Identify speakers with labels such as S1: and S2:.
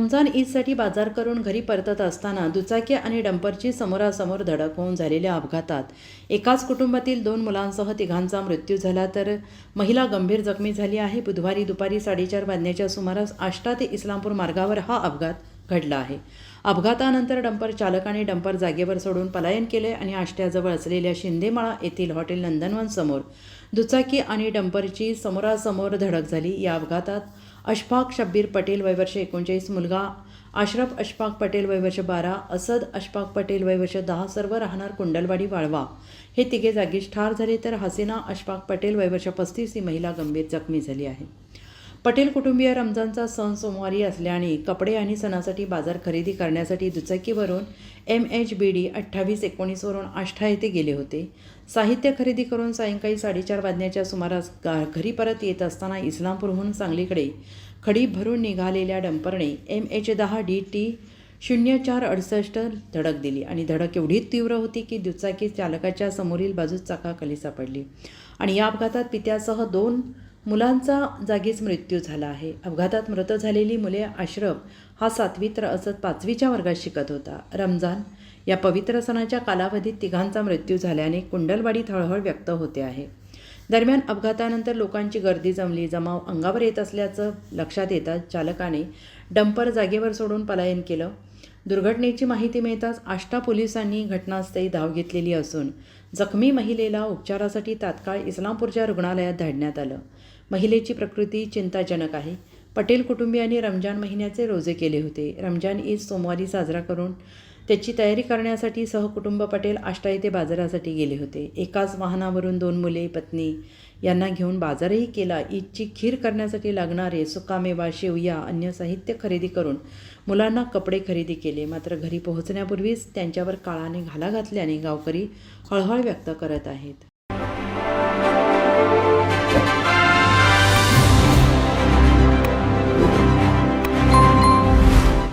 S1: रमजान ईदसाठी बाजार करून घरी परतत असताना दुचाकी आणि डंपरची समोरासमोर धडक होऊन झालेल्या अपघातात एकाच कुटुंबातील दोन मुलांसह तिघांचा मृत्यू झाला तर महिला गंभीर जखमी झाली आहे. बुधवारी दुपारी साडेचार वाजण्याच्या सुमारास आष्टा ते इस्लामपूर मार्गावर हा अपघात घडला आहे. अपघातानंतर डंपर चालकाने डंपर जागेवर सोडून पलायन केले आणि आष्ट्याजवळ असलेल्या शिंदेमाळा येथील हॉटेल नंदनवन समोर दुचाकी आणि डंपरची समोरासमोर धडक झाली. या अपघातात अशफाक शब्बीर पटेल वयवर्ष एकोणचाळीस मुलगा आश्रफ अशफाक पटेल वयवर्ष बारा असद अशफाक पटेल वयवर्ष दहा सर्व राहणार कुंडलवाडी वाळवा. हे तिघे जागीच ठार झाले तर हसीना अशफाक पटेल वयवर्ष पस्तीस ही महिला गंभीर जखमी झाली आहे. पटेल कुटुंबीय रमजानचा सण सोमवारी असल्याने कपडे आणि सणासाठी बाजार खरेदी करण्यासाठी दुचाकीवरून एम एच बी डी अठ्ठावीस एकोणीसवरून आष्ठा येथे गेले होते. साहित्य खरेदी करून सायंकाळी साडेचार वाजण्याच्या सुमारास गा घरी परत येत असताना इस्लामपूरहून सांगलीकडे खडी भरून निघालेल्या डंपरने एम एच दहा डी टी शून्य चार अडुसष्ट धडक दिली आणि धडक एवढी तीव्र होती की दुचाकी चालकाच्या समोरील बाजूस चाकाखाली सापडली. आणि या अपघातात पित्यासह दोन मुलांचा जागीच मृत्यू झाला आहे. अपघातात मृत झालेली मुले आश्रफ हा सातवी तर असत पाचवीच्या वर्गात शिकत होता. रमजान या पवित्र सणाच्या कालावधीत तिघांचा मृत्यू झाल्याने कुंडलवाडीत हळहळ व्यक्त होते आहे. दरम्यान अपघातानंतर लोकांची गर्दी जमली. जमाव अंगावर येत असल्याचं लक्षात येताच चालकाने डंपर जागेवर सोडून पलायन केलं. दुर्घटनेची माहिती मिळताच आष्टा पोलिसांनी घटनास्थळी धाव घेतलेली असून जखमी महिलेला उपचारासाठी तात्काळ इस्लामपूरच्या रुग्णालयात धाडण्यात आलं. महिलेची प्रकृती चिंताजनक आहे. पटेल कुटुंबियांनी रमजान महिन्याचे रोजे केले होते. रमजान ईद सोमवारी साजरा करून त्याची तयारी करण्यासाठी सहकुटुंब पटेल आष्टा येथे बाजारासाठी गेले होते. एकाच वाहनावरून दोन मुले पत्नी यांना घेऊन बाजारही केला. ईदची खीर करण्यासाठी लागणारे सुकामेवा शेवया अन्य साहित्य खरेदी करून मुलांना कपडे खरेदी केले. मात्र घरी पोहोचण्यापूर्वीच त्यांच्यावर काळाने घाला घातल्याने गावकरी हळहळ व्यक्त करत आहेत.